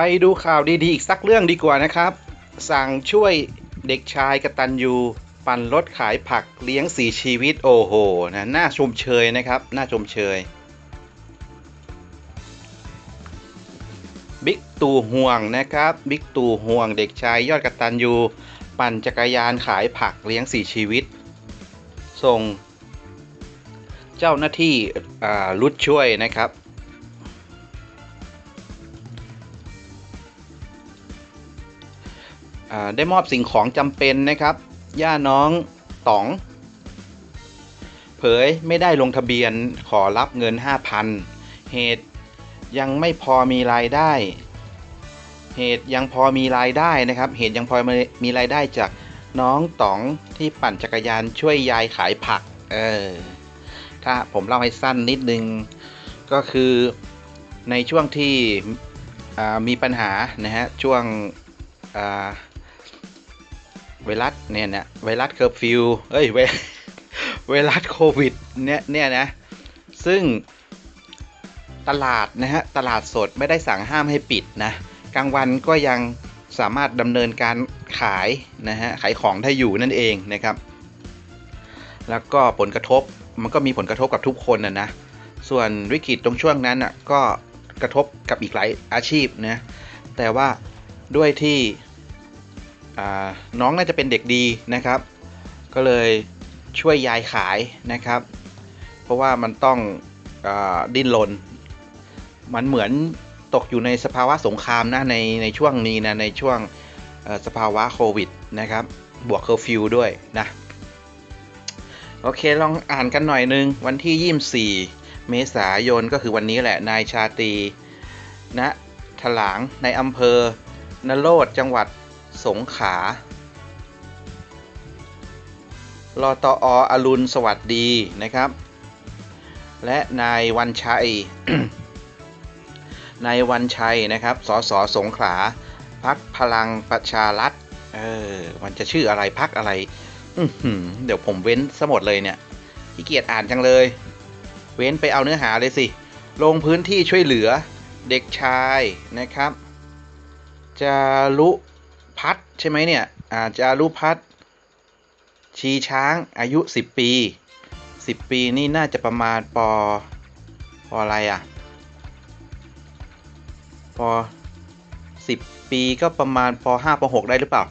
ไปดูข่าวดีๆ อีกสักเรื่องดีกว่านะครับ สั่งช่วยเด็กชายกตัญญูปั่นรถขายผักเลี้ยงสีชีวิตโอ้โหนะน่าชมเชยนะครับน่าชมเชยบิ๊กตู่ห่วงนะครับบิ๊กตู่ห่วงเด็กชายยอดกตัญญูปั่นจักรยานขายผักเลี้ยงสีชีวิต ส่ง เจ้าหน้าที่รุดช่วยนะครับ ได้มอบสิ่งของจำเป็นนะครับ ย่าน้องต๋อง เผยไม่ได้ลงทะเบียนขอรับเงิน 5,000 เหตุยังไม่พอมีรายได้ เหตุยังพอมีรายได้นะครับ เหตุยังพอมีรายได้จากน้องต๋องที่ปั่นจักรยานช่วยยายขายผัก เออ ถ้าผมเล่าให้สั้นนิดนึง ก็คือในช่วงที่มีปัญหานะฮะช่วงอ่า ไวรัสเนี่ยนะไวรัสเคอร์ฟิวเอ้ยไวไวรัสโควิดเนี่ยเนี่ยนะ ซึ่งตลาดนะฮะตลาดสดไม่ได้สั่งห้ามให้ปิดนะกลางวันก็ยังสามารถดำเนินการขายนะฮะขายของได้อยู่นั่นเองนะครับ แล้วก็ผลกระทบมันก็มีผลกระทบกับทุกคนนะนะส่วนวิกฤตตรงช่วงนั้นอะก็กระทบกับอีกหลายอาชีพนะแต่ว่าด้วยที่ น้องน่าจะเป็นเด็กดีนะครับ ก็เลยช่วยยายขายนะครับ เพราะว่ามันต้องอดิ้นรนมันเหมือนตกอยู่ในสภาวะสงครามนะในในช่วงนี้นะในช่วงสภาวะโควิดนะครับ บวกเคอร์ฟิวด้วยนะ โอเคลองอ่านกันหน่อยนึง วันที่ 24 เมษายนก็คือวันนี้แหละ นายชาตรีนะถลางในอำเภอนโรดจังหวัด สงขารอตออรุณสวัสดีนะครับ และนายวันชัย นายวันชัยนะครับ สสสงขลาพักพลังประชารัฐ เออ มันจะชื่ออะไรพักอะไร เดี๋ยวผมเว้นสมดเลยเนี่ยขี้เกียจอ่านจังเลย เว้นไปเอาเนื้อหาเลยสิ ลงพื้นที่ช่วยเหลือเด็กชายนะครับ จารุ พัฒน์ใช่ไหมเนี่ยอาจารุพัฒน์ชีช้างอายุ 10 ปี 10 ปีนี่น่าจะประมาณปอปออะไรอะ่ะปอ10 ปีก็ประมาณป5ป6ได้หรือเปล่า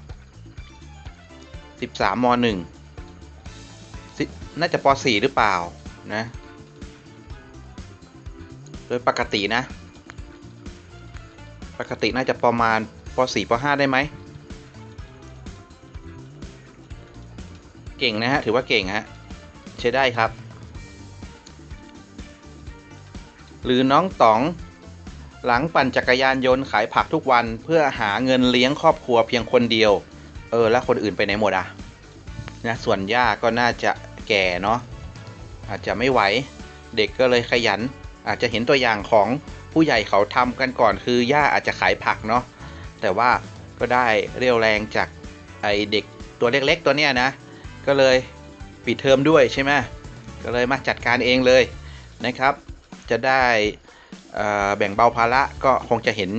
13ม1น่าจะป4หรือเปล่านะโดยปกตินะ ปกติน่าจะประมาณป .4 ป .5 ได้ไหม เก่งนะฮะ ถือว่าเก่งฮะ ใช้ได้ครับ หรือน้องต๋องหลังปั่นจักรยานยนต์ขายผักทุกวันเพื่อหาเงินเลี้ยงครอบครัวเพียงคนเดียว เออ แล้วคนอื่นไปไหนหมดอะนะส่วนย่าก็น่าจะแก่เนาะอาจจะไม่ไหว เด็กก็เลยขยัน อาจจะเห็นตัวอย่างของผู้ใหญ่เขาทำกันก่อนคือย่าอาจจะขายผักเนาะแต่ว่าก็ได้เรียวแรงจากไอเด็กตัวเล็กๆตัวเนี้ยนะ ก็เลยปิดเทอมด้วยใช่ไหมก็เลยมาจัดการเองเลยนะครับ จะได้แบ่งเบาภาระก็คงจะเห็น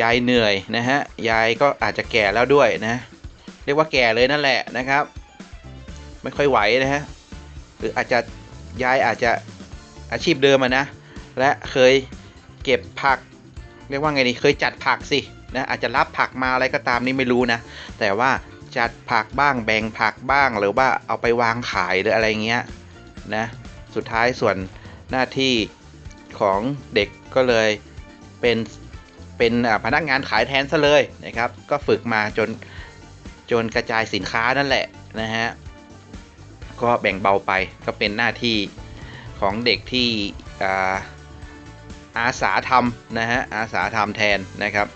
ยายเหนื่อยนะฮะยายก็อาจจะแก่แล้วด้วยนะเรียกว่าแก่เลยนั่นแหละนะครับ ไม่ค่อยไหวนะฮะหรืออาจจะยายอาจจะอาชีพเดิมนะ และเคยเก็บผัก เรียกว่าไงดีเคยจัดผักสินะอาจจะรับผักมาอะไรก็ตามนี่ไม่รู้นะ แต่ว่า จัดผักบ้างแบ่งผักบ้าง หรือว่าเอาไปวางขายหรืออะไรเงี้ยนะสุดท้ายส่วนหน้าที่ของเด็กก็เลยเป็นเป็นพนักงานขายแทนซะเลยนะครับ ก็ฝึกมาจนจนกระจายสินค้านั่นแหละนะฮะก็แบ่งเบาไปก็เป็นหน้าที่ของเด็กที่อาสาทำนะฮะอาสาทำแทนนะครับ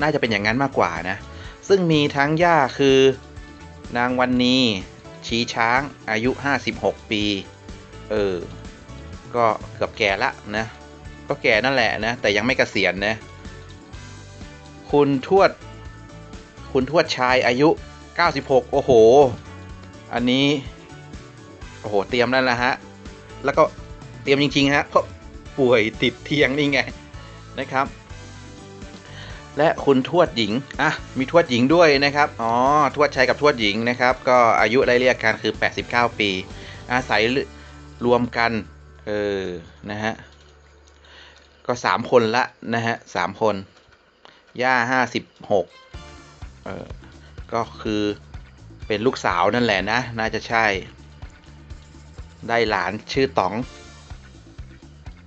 น่าจะเป็นอย่างนั้นมากกว่านะ ซึ่งมีทั้งย่าคือนางวันนีชีช้างอายุ 56 ปี เออ ก็เกือบแก่ละนะ ก็แก่นั่นแหละนะ แต่ยังไม่เกษียณนะ คุณทวด คุณทวดชายอายุ 96 โอ้โห อันนี้ โอ้โห เตรียมแล้วละฮะ แล้วก็เตรียมจริง ๆ ฮะ เพราะป่วยติดเทียงนี่ไงนะครับ และคุณทวดหญิง อะ มีทวดหญิงด้วยนะครับ อ๋อ ทวดชายกับทวดหญิงนะครับ ก็อายุไล่เรียกกันคือ 89 ปี อาศัยรวมกัน เออ นะฮะ ก็สามคนละนะฮะสามคน ย่าห้าสิบหกเออ ก็คือเป็นลูกสาวนั่นแหละนะ น่าจะใช่ ได้หลานชื่อต๋อง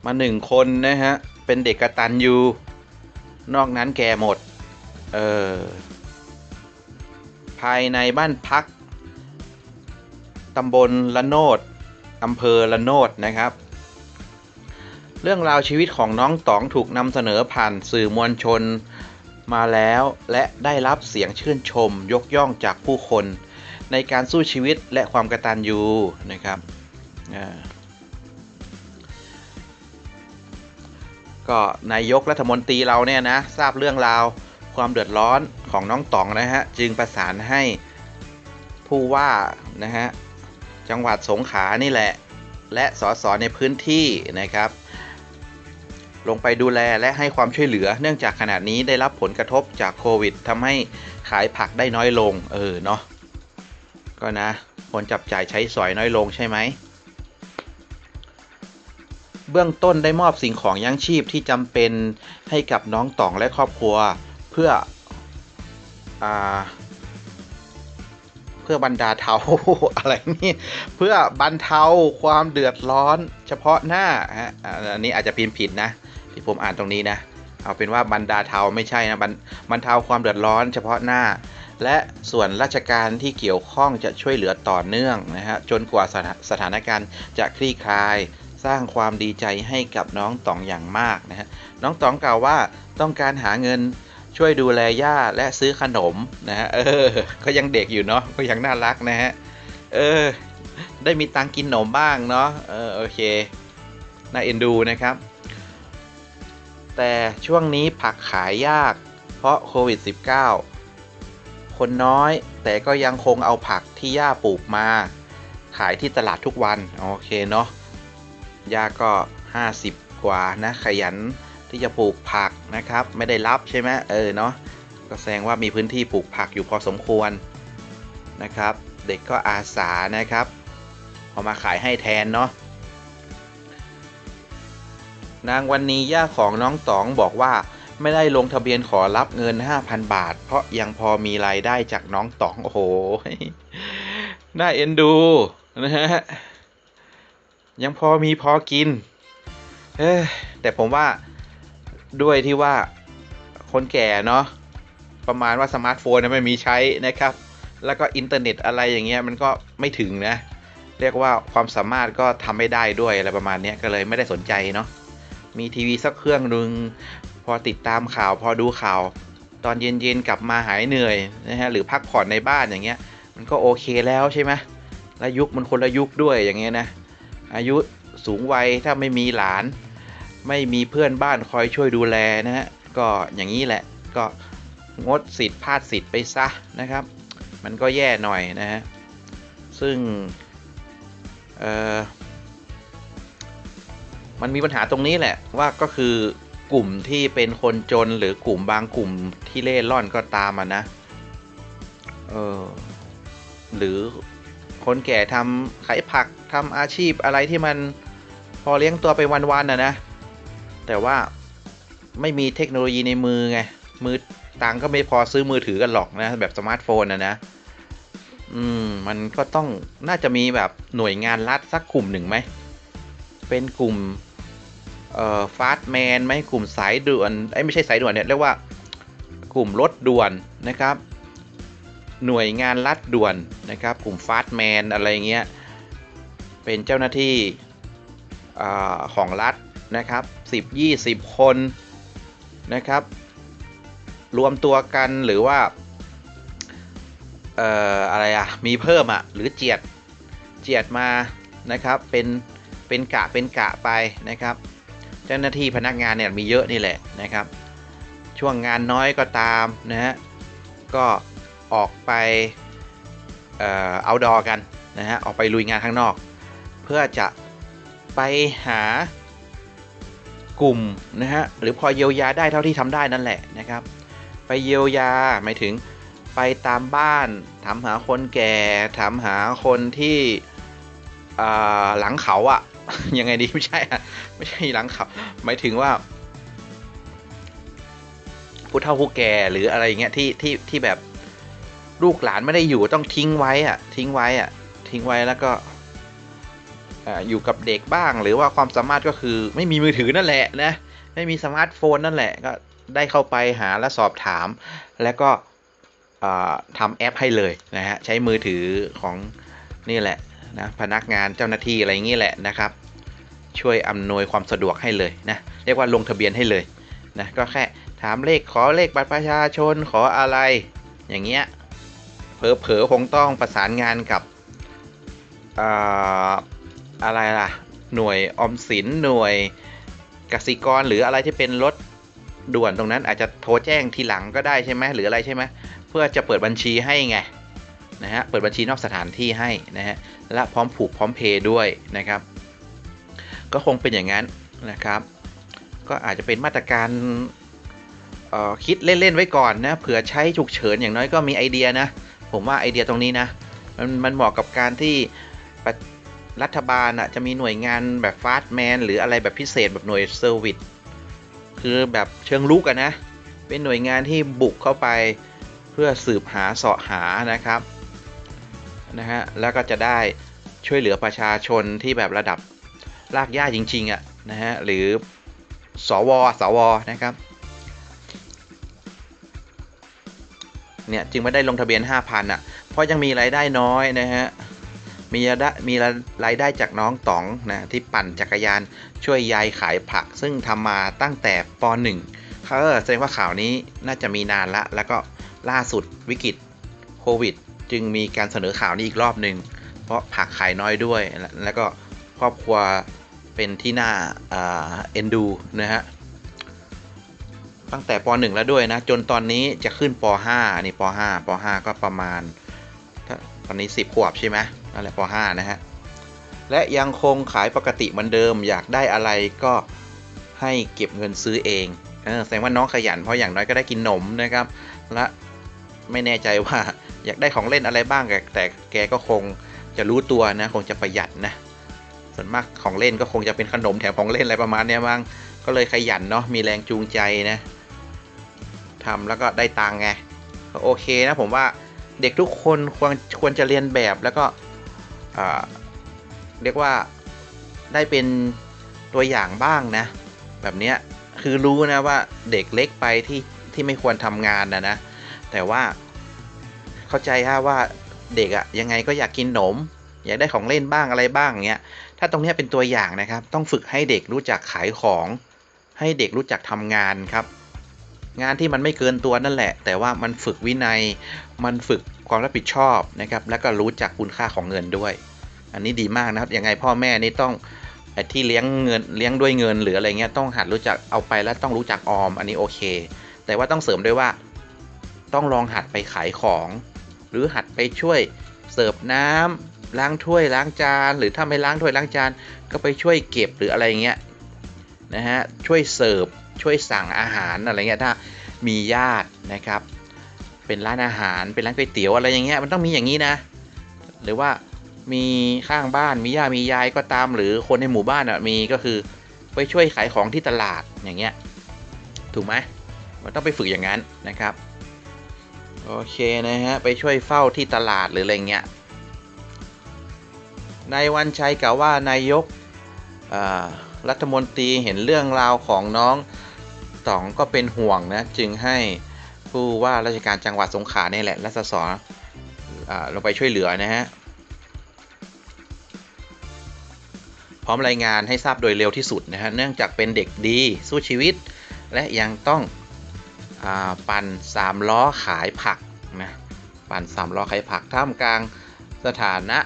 มาหนึ่งคนนะฮะ เป็นเด็กกระตันยู นอกนั้นแก่หมด เออ ภายในบ้านพักตำบลละโนดอำเภอละโนดนะครับ เรื่องราวชีวิตของน้องต๋องถูกนำเสนอผ่านสื่อมวลชนมาแล้วและได้รับเสียงชื่นชมยกย่องจากผู้คน ในการสู้ชีวิตและความกระตัญญูนะครับ ก็นายกรัฐมนตรีเราเนี่ยนะทราบเรื่องราวความเดือดร้อนของน้องต๋องนะฮะจึงประสานให้ผู้ว่านะฮะจังหวัดสงขลานี่แหละ และสสในพื้นที่นะครับ ลงไปดูแลและให้ความช่วยเหลือ เนื่องจากขณะนี้ได้รับผลกระทบจากโควิดทำให้ขายผักได้น้อยลง เออเนาะก็นะคนจับจ่ายใช้สอยน้อยลงใช่ไหม เบื้องต้นได้มอบสิ่งของยังชีพที่จำเป็นให้กับน้องต่องและครอบครัว เพื่ออเพื่อบรรดาเทาอะไรนี่เพื่อบรรเทาความเดือดร้อนเฉพาะหน้าฮะอันนี้อาจจะพิมพ์ผิดนะ ที่ผมอ่านตรงนี้นะ เอาเป็นว่าบรรดาเทาไม่ใช่นะบรรเทาความเดือดร้อนเฉพาะหน้า และส่วนราชการที่เกี่ยวข้องจะช่วยเหลือต่อเนื่องนะฮะจนกว่าสถานการณ์จะคลี่คลาย สร้างความดีใจให้กับน้องตองอย่างมากนะฮะน้องตองกล่าวว่าต้องการหาเงินช่วยดูแลย่าและซื้อขนมนะฮะเออก็ยังเด็กอยู่เนาะก็ยังน่ารักนะฮะเออได้มีตังกินขนมบ้างเนาะเออโอเคน่าเอ็นดูนะครับ แต่ช่วงนี้ผักขายยาก เพราะโควิด -19 คนน้อยแต่ก็ยังคงเอาผักที่ย่าปลูกมา ขายที่ตลาดทุกวัน โอเคเนาะ ย่าก็ 50 กว่านะขยันที่จะปลูกผักนะครับ ไม่ได้รับใช่ไหมเออเนาะก็แสดงว่ามีพื้นที่ปลูกผักอยู่พอสมควรนะครับ เด็กก็อาสานะครับเอามาขายให้แทนเนาะนางวันนี้ย่าของน้องต๋องบอกว่าไม่ได้ลงทะเบียนขอรับเงิน 5,000 บาท เพราะยังพอมีรายได้จากน้องต๋องโอ้โหน่าเอ็นดูนะฮะ ยังพอมีพอกิน เอ้แต่ผมว่าด้วยที่ว่าคนแก่เนาะประมาณว่าสมาร์ทโฟนเนี่ยไม่มีใช้นะครับ แล้วก็อินเทอร์เน็ตอะไรอย่างเงี้ยมันก็ไม่ถึงนะ เรียกว่าความสามารถก็ทำไม่ได้ด้วยอะไรประมาณนี้ก็เลยไม่ได้สนใจเนาะมีทีวีสักเครื่องหนึ่งพอติดตามข่าวพอดูข่าว ตอนเย็นๆกลับมาหายเหนื่อยนะฮะหรือพักผ่อนในบ้านอย่างเงี้ย มันก็โอเคแล้วใช่ไหมและยุคมันคนละยุคด้วยอย่างเงี้ยนะ อายุสูงวัยถ้าไม่มีหลาน ไม่มีเพื่อนบ้านคอยช่วยดูแลนะฮะก็อย่างนี้แหละก็งดสิทธิ์พลาดสิทธิ์ไปซะนะครับ มันก็แย่หน่อยนะฮะซึ่งเออมันมีปัญหาตรงนี้แหละว่าก็คือกลุ่มที่เป็นคนจนหรือกลุ่มบางกลุ่มที่เล่ร่อนก็ตามอะนะเออหรือคนแก่ทำขายผัก ทำอาชีพอะไรที่มันพอเลี้ยงตัวไปวันๆน่ะนะ แต่ว่าไม่มีเทคโนโลยีในมือไง มือตังก็ไม่พอซื้อมือถือกันหรอกนะ แบบสมาร์ทโฟนนะนะ อืม มันก็ต้องน่าจะมีแบบหน่วยงานรัฐสักกลุ่มหนึ่งไหม เป็นกลุ่ม เอ่อฟาสแมนไหมกลุ่มสายด่วนไอ้ไม่ใช่สายด่วนเนี่ยเรียกว่ากลุ่มรถด่วนนะครับ หน่วยงานรัฐด่วนนะครับ กลุ่มฟาสแมนอะไรเงี้ย เป็นเจ้าหน้าที่อของรัฐนะครับ10 20 คนนะครับ รวมตัวกันหรือว่าเอ่ออะไรอะมีเพิ่มอะหรือเจียดเจียดมานะครับเป็นเป็นกะเป็นกะไปนะครับ เจ้าหน้าที่พนักงานเนี่ยมีเยอะนี่แหละนะครับ ช่วงงานน้อยก็ตามนะฮะก็ออกไปเอ่อเอาดอกันนะฮะออกไปลุยงานข้างนอก เพื่อจะไปหากลุ่มนะฮะหรือพอเยียวยาได้เท่าที่ทำได้นั่นแหละนะครับ ไปเยียวยาหมายถึงไปตามบ้านถามหาคนแก่ถามหาคนที่หลังเขาอะยังไงดีไม่ใช่ไม่ใช่หลังเขาหมายถึงว่าผู้เฒ่าผู้แก่หรืออะไรอย่างเงี้ยที่ที่ที่แบบลูกหลานไม่ได้อยู่ต้องทิ้งไว้อะทิ้งไว้อะทิ้งไว้แล้วก็ อยู่กับเด็กบ้าง หรือว่าความสามารถก็คือไม่มีมือถือนั่นแหละนะไม่มีสมาร์ทโฟนนั่นแหละก็ได้เข้าไปหาและสอบถาม แล้วก็ทำแอปให้เลยนะฮะใช้มือถือของนี่แหละนะพนักงานเจ้าหน้าที่อะไรอย่างนี้แหละนะครับ ช่วยอำนวยความสะดวกให้เลยนะเรียกว่าลงทะเบียนให้เลยนะก็แค่ถามเลขขอเลขบัตรประชาชนขออะไร อย่างเงี้ยเผลอๆคงต้องประสานงานกับ อะไรล่ะ หน่วยออมสินหน่วยกสิกรหรืออะไรที่เป็นรถด่วนตรงนั้นอาจจะโทรแจ้งทีหลังก็ได้ใช่ไหมหรืออะไรใช่ไหมเพื่อจะเปิดบัญชีให้ไงนะฮะเปิดบัญชีนอกสถานที่ให้นะฮะและพร้อมผูกพร้อมเพย์ด้วยนะครับ ก็คงเป็นอย่างนั้นนะครับ ก็อาจจะเป็นมาตรการเอ่อคิดเล่น ๆ ไว้ก่อนนะเผื่อใช้ฉุกเฉินอย่างน้อยก็มีไอเดียนะ ผมว่าไอเดียตรงนี้นะ มันมันเหมาะกับการที่ รัฐบาลอะจะมีหน่วยงานแบบฟาสต์แมนหรืออะไรแบบพิเศษแบบหน่วยเซอร์วิสคือแบบเชิงลุกอะนะ เป็นหน่วยงานที่บุกเข้าไปเพื่อสืบหาเสาะหานะครับนะฮะแล้วก็จะได้ช่วยเหลือประชาชนที่แบบระดับรากหญ้าจริงๆอะ่ะนะฮะหรือสวสวนะครับเนี่ยจึงไม่ได้ลงทะเบียน 5,000อะเพราะยังมีรายได้น้อยนะฮะ มีรายได้มีรายได้จากน้องต๋องนะที่ปั่นจักรยานช่วยยายขายผัก ซึ่งทำมาตั้งแต่ป .1 เขาแสดงว่าข่าวนี้น่าจะมีนานละ แล้วก็ล่าสุดวิกฤตโควิด จึงมีการเสนอข่าวนี้อีกรอบหนึ่งเพราะผักขายน้อยด้วย แล้วก็ครอบครัวเป็นที่น่าเอ็นดูนะฮะตั้งแต่ป .1 แล้วด้วยนะ จนตอนนี้จะขึ้นป .5 นี่ป .5 ป .5 ก็ประมาณตอนนี้ 10 ขวบใช่ไหม นั่นแหละป .5 นะฮะ และยังคงขายปกติเหมือนเดิม อยากได้อะไรก็ให้เก็บเงินซื้อเองเออแสดงว่าน้องขยันเพราะอย่างน้อยก็ได้กินนมนะครับ และไม่แน่ใจว่าอยากได้ของเล่นอะไรบ้างแต่แกก็คงจะรู้ตัวนะ คงจะประหยัดนะส่วนมากของเล่นก็คงจะเป็นขนมแถมของเล่นอะไรประมาณนี้บ้างก็เลยขยันเนาะมีแรงจูงใจนะทำแล้วก็ได้ตังไงก็โอเคนะผมว่าเด็กทุกคนควรควรจะเรียนแบบแล้วก็ เรียกว่าได้เป็นตัวอย่างบ้างนะ แบบนี้คือรู้นะว่าเด็กเล็กไปที่ที่ไม่ควรทำงานนะนะ แต่ว่าเข้าใจฮะว่าเด็กอะยังไงก็อยากกินขนม อยากได้ของเล่นบ้างอะไรบ้างเงี้ยถ้าตรงนี้เป็นตัวอย่างนะครับ ต้องฝึกให้เด็กรู้จักขายของ ให้เด็กรู้จักทำงานครับ งานที่มันไม่เกินตัวนั่นแหละ แต่ว่ามันฝึกวินัย มันฝึกความรับผิดชอบนะครับ แล้วก็รู้จักคุณค่าของเงินด้วย อันนี้ดีมากนะครับ ยังไงพ่อแม่นี่ต้องที่เลี้ยงเงินเลี้ยงด้วยเงินหรืออะไรเงี้ยต้องหัดรู้จักเอาไปแล้วต้องรู้จักออม อันนี้โอเค แต่ว่าต้องเสริมด้วยว่า ต้องลองหัดไปขายของ หรือหัดไปช่วยเสิร์ฟน้ำล้างถ้วยล้างจาน หรือถ้าไม่ล้างถ้วยล้างจาน ก็ไปช่วยเก็บหรืออะไรเงี้ยนะฮะช่วยเสิร์ฟ ช่วยสั่งอาหารอะไรเงี้ยถ้ามีญาตินะครับ เป็นร้านอาหารเป็นร้านก๋วยเตี๋ยวอะไรอย่างเงี้ยมันต้องมีอย่างนี้นะ หรือว่ามีข้างบ้านมีย่ามียายก็ตามหรือคนในหมู่บ้านอะมีก็คือไปช่วยขายของที่ตลาดอย่างเงี้ยถูกไหมมันต้องไปฝึกอย่างนั้นนะครับโอเคนะฮะไปช่วยเฝ้าที่ตลาดหรืออะไรเงี้ยนายวันชัยกล่าวว่านายกรัฐมนตรีเห็นเรื่องราวของน้อง ต๋องก็เป็นห่วงนะจึงให้ผู้ว่าราชการจังหวัดสงขลาเนี่ยแหละรัศสรลงไปช่วยเหลือนะฮะพร้อมรายงานให้ทราบโดยเร็วที่สุดนะฮะเนื่องจากเป็นเด็กดีสู้ชีวิต และยังต้องปั่น3ล้อขายผักนะปั่น3ล้อขายผักท่ามกลางสถานะ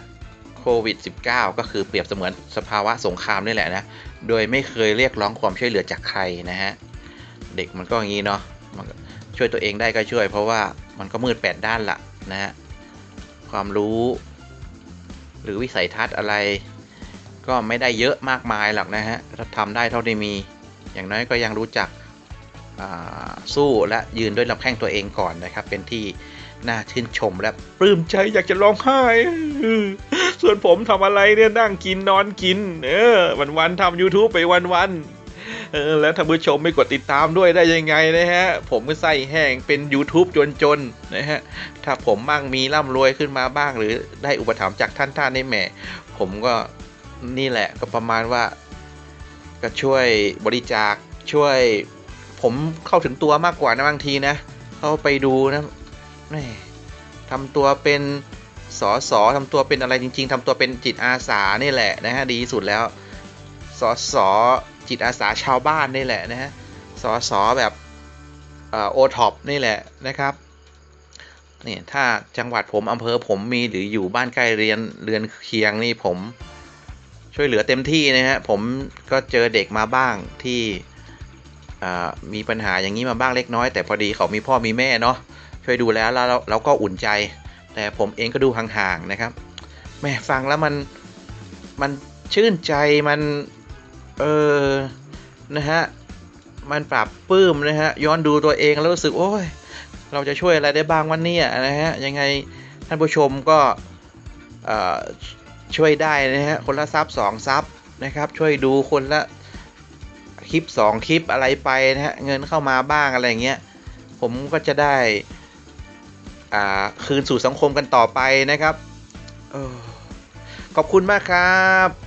โควิด -19 ก็คือเปรียบเสมือนสภาวะสงครามนี่แหละนะ โดยไม่เคยเรียกร้องความช่วยเหลือจากใครนะฮะ เด็กมันก็อย่างนี้เนาะช่วยตัวเองได้ก็ช่วย เพราะว่ามันก็มืดแปดด้านละนะฮะความรู้ หรือวิสัยทัศน์อะไร ก็ไม่ได้เยอะมากมายหรอกนะฮะถ้าทำได้เท่าที่มี อย่างน้อยก็ยังรู้จักสู้และยืนด้วยลำแข้งตัวเองก่อนนะครับ เป็นที่น่าชื่นชมและปลื้มใจอยากจะร้องไห้ ส่วนผมทำอะไรเนี่ยนั่งกินนอนกิน เออวันวันทำ YouTube ไปวันวัน เออแล้วท่านผู้ชมไม่กดติดตามด้วยได้ยังไงนะฮะ ผมก็ไส้แห้งเป็น YouTube จนๆนะฮะ ถ้าผมมั่งมีร่ำรวยขึ้นมาบ้าง หรือได้อุปถัมภ์จากท่านท่านในแหม่ผมก็นี่แหละก็ประมาณว่า ก็ช่วยบริจาคช่วย ผมเข้าถึงตัวมากกว่านะบางทีนะเข้าไปดูนะแม่ทำตัวเป็นสอสอทำตัวเป็นอะไรจริง ๆทำตัวเป็นจิตอาสานี่แหละนะฮะดีสุดแล้วสอสอ จิตอาสาชาวบ้านนี่แหละนะฮะสอสอแบบโอท็อปนี่แหละนะครับเนี่ยถ้าจังหวัดผมอำเภอผมมีหรืออยู่บ้านใกล้เรียนเรือนเคียงนี่ผมช่วยเหลือเต็มที่นะฮะผมก็เจอเด็กมาบ้างที่มีปัญหาอย่างนี้มาบ้างเล็กน้อย แต่พอดีเขามีพ่อมีแม่เนาะช่วยดูแลแล้วเราเราก็อุ่นใจ แต่ผมเองก็ดูห่างๆนะครับแม่ฟังแล้วมันมันชื่นใจมัน เออนะฮะมันปรับปื้มนะฮะย้อนดูตัวเองแล้วรู้สึกโอ้ยเราจะช่วยอะไรได้บ้างวันนี้นะฮะยังไงท่านผู้ชมก็ช่วยได้นะฮะคนละซับสองซับนะครับช่วยดูคนละคลิปสองคลิปอะไรไปนะฮะเงินเข้ามาบ้างอะไรเงี้ยผมก็จะได้คืนสู่สังคมกันต่อไปนะครับเออขอบคุณมากครับ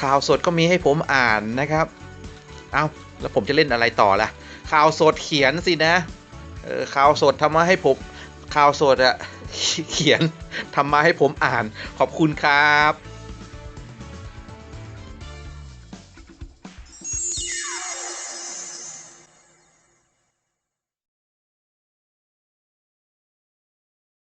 ข่าวสดก็มีให้ผมอ่านนะครับ เอาแล้วผมจะเล่นอะไรต่อล่ะ ข่าวสดเขียนสินะ เออข่าวสดทำมาให้ผมข่าวสดอะเขียนทำมาให้ผมอ่าน ขอบคุณครับ